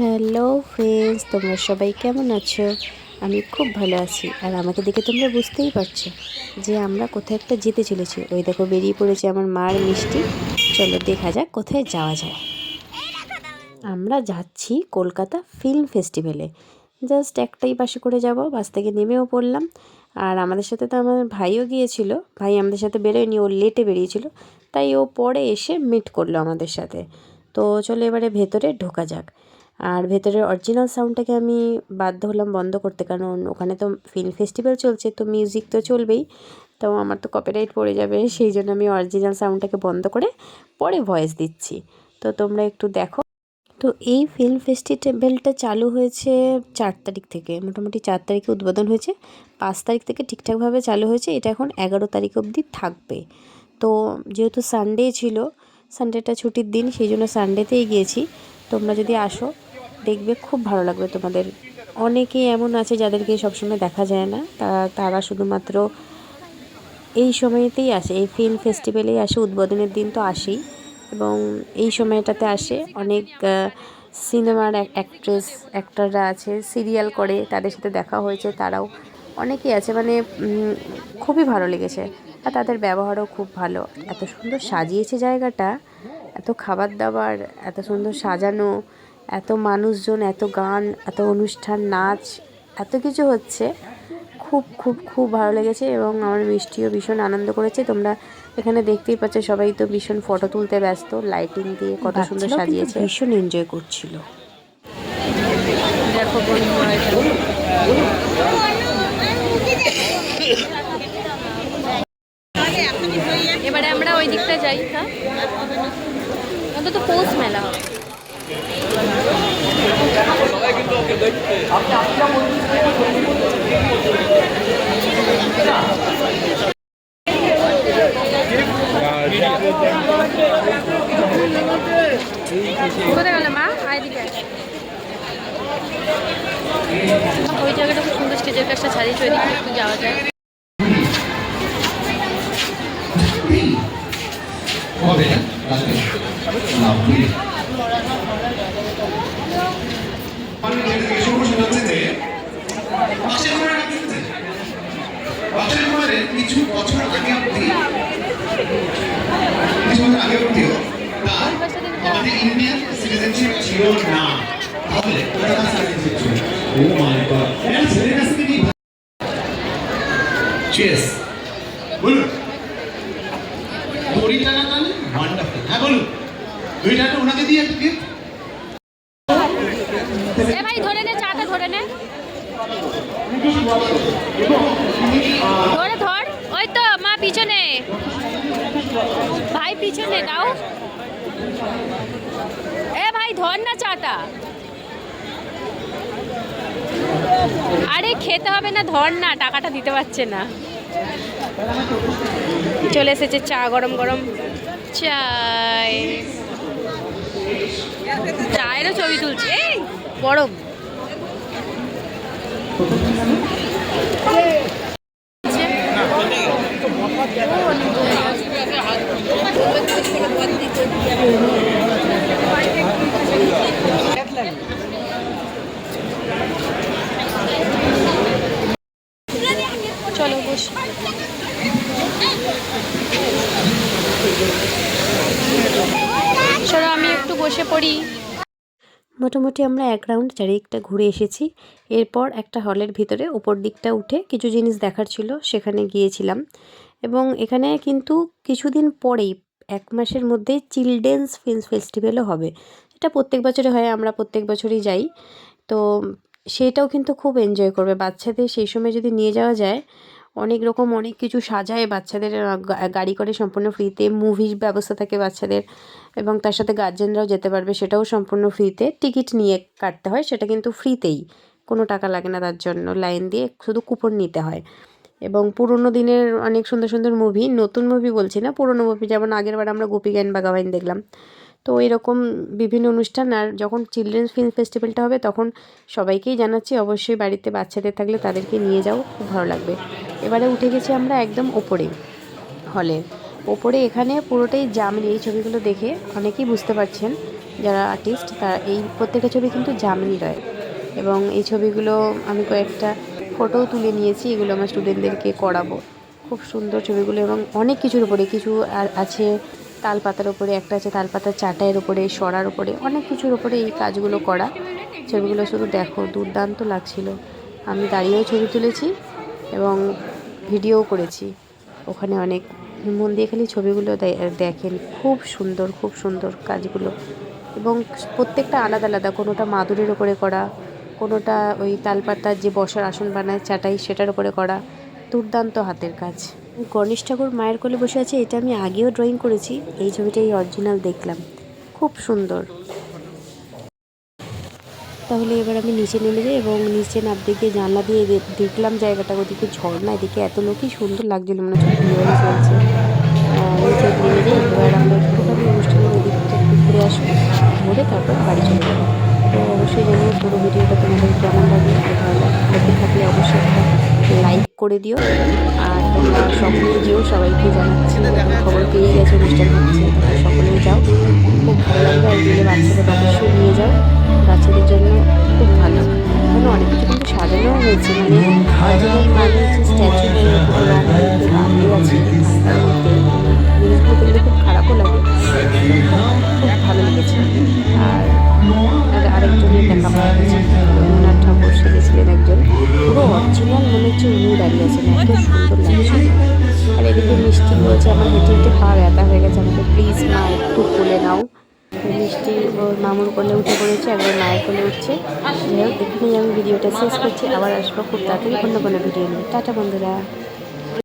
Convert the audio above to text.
Hello friends তোমরা সবাই কেমন আছো? আমি খুব ভালো আছি। আর আমাকে দেখে তোমরা বুঝতেই পারছ যে আমরা কোথায় একটা যেতে চলেছি। ওই দেখো, বেরিয়ে পড়েছে আমার মার মিষ্টি। চলো দেখা যাক কোথায় যাওয়া যায়। আমরা যাচ্ছি কলকাতা ফিল্ম ফেস্টিভ্যালে। জাস্ট একটাই পাশে করে যাব, বাস থেকে নেমেও পড়লাম। আর আমাদের সাথে তো আমার ভাইও গিয়েছিল। ভাই আমাদের সাথে বেরোয়নি, ও লেটে বেরিয়েছিল। তাই ও পরে এসে মিট করল আমাদের সাথে। তো চলো এবারে ভেতরে ঢোকা যাক। আর ভেতরের অরিজিনাল সাউন্ডটাকে আমি বাধ্য হলাম বন্ধ করতে। কারণ ওখানে তো ফিল্ম ফেস্টিভ্যাল চলছে, তো মিউজিক তো চলবেই। তো আমার তো কপিরাইট পড়ে যাবে, সেই জন্য আমি অরিজিনাল সাউন্ডটাকে বন্ধ করে পরে ভয়েস দিচ্ছি। তো তোমরা একটু দেখো। তো এই ফিল্ম ফেস্টিভ্যালটা চালু হয়েছে চার তারিখ থেকে, মোটামুটি চার তারিখে উদ্বোধন হয়েছে। পাঁচ তারিখ থেকে ঠিকঠাকভাবে চালু হয়েছে, এটা এখন এগারো তারিখ অবধি থাকবে। তো যেহেতু সানডে ছিল সানডেটা ছুটির দিন, সেই জন্য সানডেতেই গিয়েছি। তোমরা যদি আসো দেখবে খুব ভালো লাগবে তোমাদের। অনেকেই এমন আছে যাদেরকে সবসময় দেখা যায় না। তারা তারা শুধুমাত্র এই সময়তেই আসে, এই ফিল্ম ফেস্টিভ্যালেই আসে, উদ্বোধনের দিন তো আসেই। এবং এই সময়টাতে আসে অনেক সিনেমার অ্যাক্ট্রেস অ্যাক্টররা আছে সিরিয়াল করে, তাদের সাথে দেখা হয়েছে, তারাও অনেকেই আছে। মানে খুবই ভালো লেগেছে। আর তাদের ব্যবহারও খুব ভালো। এত সুন্দর সাজিয়েছে জায়গাটা, এত খাবার দাবার, এত সুন্দর সাজানো এত মানুষজন এত গান এত অনুষ্ঠান নাচ এত কিছু হচ্ছে। খুব খুব খুব ভালো লেগেছে এবং আমার মিষ্টিও ভীষণ আনন্দ করেছে। তোমরা এখানে দেখতেই পাচ্ছ সবাই তো ভীষণ ফটো তুলতে ব্যস্ত লাইটিং দিয়ে কত সুন্দর সাজিয়েছে। ভীষণ এনজয় করছিল। দেখো এবারে আমরা ওই দিকটা যাই হ্যাঁ? অন্তত পৌষ মেলা হবে। কোথায় গেল মা? আইদিকে ওই জায়গাটা খুব সুন্দর স্টেজের কাজটা ছাড়িয়েছে ওই দিকে একটু যাওয়া যায়। হবে না রাখবে না ভুলে কিছু বছর আগে অব্দি কিছু বছর আগে অব্দিও তার আমাদের ইন্ডিয়ান সিটিজেনশিপ ছিল না। তাহলে ওটা তার সিটিজেনশিপ ছিল? ও মাই গড এটা ছেলের কাছ চেস বলুন। দড়ি টানা টানে ওয়ান্ডারফুল হ্যাঁ বলুন। টানা ওনাকে দিয়ে একটা গিফট এ ভাই, ধরে নে, চাটা ধরে নে। ধরে, ধর। ওই তো, মা পিছনে। ভাই পিছনে, দাও। এ ভাই, ধর না চাটা। আরে, খেতে হবে না, ধর না, টাকাটা দিতে পারছে না। চলে এসেছে চা, গরম গরম। চাই। চায়েরও ছবি তুলছে। এই, গরম। চলো বস। চলো আমি একটু বসে পড়ি। মোটামুটি আমরা এক রাউন্ড চারিদিকটা ঘুরে এসেছি। এরপর একটা হলের ভিতরে উপর দিকটা উঠে কিছু জিনিস দেখার ছিল, সেখানে গিয়েছিলাম। এবং এখানে কিন্তু কিছুদিন পরেই, এক মাসের মধ্যে চিলড্রেন্স ফিল্ম ফেস্টিভ্যালও হবে। এটা প্রত্যেক বছরে হয়, আমরা প্রত্যেক বছরই যাই। তো সেটাও কিন্তু খুব এনজয় করবে। বাচ্চাদের সেই সময় যদি নিয়ে যাওয়া যায় অনেক রকম অনেক কিছু সাজায় বাচ্চাদের গাড়ি করে সম্পূর্ণ ফ্রিতে মুভির ব্যবস্থা থাকে বাচ্চাদের এবং তার সাথে গার্জেনরাও যেতে পারবে, সেটাও সম্পূর্ণ ফ্রিতে টিকিট নিয়ে কাটতে হয়, সেটা কিন্তু ফ্রিতেই কোনো টাকা লাগে না তার জন্য লাইন দিয়ে শুধু কুপন নিতে হয়। এবং পুরোনো দিনের অনেক সুন্দর সুন্দর মুভি নতুন মুভি বলছি না, পুরোনো মুভি যেমন আগের বার আমরা গোপী গাইন বাগাবাইন দেখলাম। তো এরকম বিভিন্ন অনুষ্ঠান, আর যখন চিলড্রেন্স ফিল্ম ফেস্টিভ্যালটা হবে, তখন সবাইকেই জানাচ্ছি, অবশ্যই বাড়িতে বাচ্চাদের থাকলে তাদেরকে নিয়ে যাও, খুব ভালো লাগবে। এবারে উঠে গেছি আমরা একদম ওপরে হলে ওপরে এখানে পুরোটাই জাম এই ছবিগুলো দেখে অনেকেই বুঝতে পারছেন, যারা আর্টিস্ট তারা এই প্রত্যেকটা ছবি কিন্তু জামিনী রয়। এবং এই ছবিগুলো আমি কয়েকটা ফটোও তুলে নিয়েছি, এগুলো আমার স্টুডেন্টদেরকে করাবো। খুব সুন্দর ছবিগুলো এবং অনেক কিছুর উপরে, কিছু আছে তালপাতার উপরে, একটা আছে তালপাতার চাটাইয়ের উপরে, সরার উপরে, অনেক কিছুর উপরে এই কাজগুলো করা। ছবিগুলো শুধু দেখো, দুর্দান্ত লাগছিল। আমি দাঁড়িয়েও ছবি তুলেছি এবং ভিডিওও করেছি। ওখানে অনেক মন দিয়ে খালি ছবিগুলো দেখেন। খুব সুন্দর খুব সুন্দর কাজগুলো। এবং প্রত্যেকটা আলাদা আলাদা, কোনোটা মাদুরের ওপরে করা, কোনোটা ওই তালপাতার যে বসার আসন বানায় চাটাই সেটার উপরে করা। দুর্দান্ত হাতের কাজ। গণেশ ঠাকুর মায়ের কোলে বসে আছে, এটা আমি আগেও ড্রয়িং করেছি। এই ছবিটাই অরিজিনাল দেখলাম। খুব সুন্দর। তাহলে এবার আমি নিচে নেমে যাই এবং নিচে নামতে গিয়ে জানলা দিয়ে দেখলাম জায়গাটা ওদিকে ঝর্ণা, এদিকে এত লোকই সুন্দর লাগছিল, মনে হচ্ছে বিয়ে চলছে। নিচে নেমে যাই, এবার আমরা একটুখানি অনুষ্ঠানের ওদিকটা একটু ঘুরে আসব, ঘুরে তারপর বাড়ি চলে যাব। তো অবশ্যই জানিও পুরো ভিডিওটা তোমাদের কেমন লাগে ভালো থাকলে অবশ্যই একটা লাইক করে দিও। আর তোমরা সকলেই যেও, সবাইকে জানাচ্ছি খবর পেয়ে গেছে, অনুষ্ঠান হচ্ছে সকলেই যাও। খুব ভালো লাগবে আর বাচ্চাদের অবশ্যই নিয়ে যাও। বাচ্চাদের জন্য খুব ভালো। মানে অনেক কিছু কিন্তু সাজানো হয়েছে মানে মানে স্ট্যাচু আছে মানে জিনিসগুলো দেখলে খুব খারাপও লাগে খুব ভালো লেগেছে। আর আর আরেকজনের দেখা পাওয়া গেছে রবীন্দ্রনাথ ঠাকুর সেজেছিলেন একজন। পুরো অরিজিনাল মনে হচ্ছে উনি দাঁড়িয়ে আছেন এত সুন্দর লাগছে। আর এদিকে মিষ্টি বলছে, আমার হেঁটে হেঁটে পা ব্যথা হয়ে গেছে, আমাকে প্লিজ মা, একটু কোলে নাও। মিষ্টি ওর মামুর কোলে উঠে পড়েছে, একবার মায়ের কোলে উঠছে। যাই হোক, এখানেই আমি ভিডিওটা শেষ করছি, আবার আসব খুব তাড়াতাড়ি অন্য কোনো ভিডিও নিয়ে। টাটা বন্ধুরা।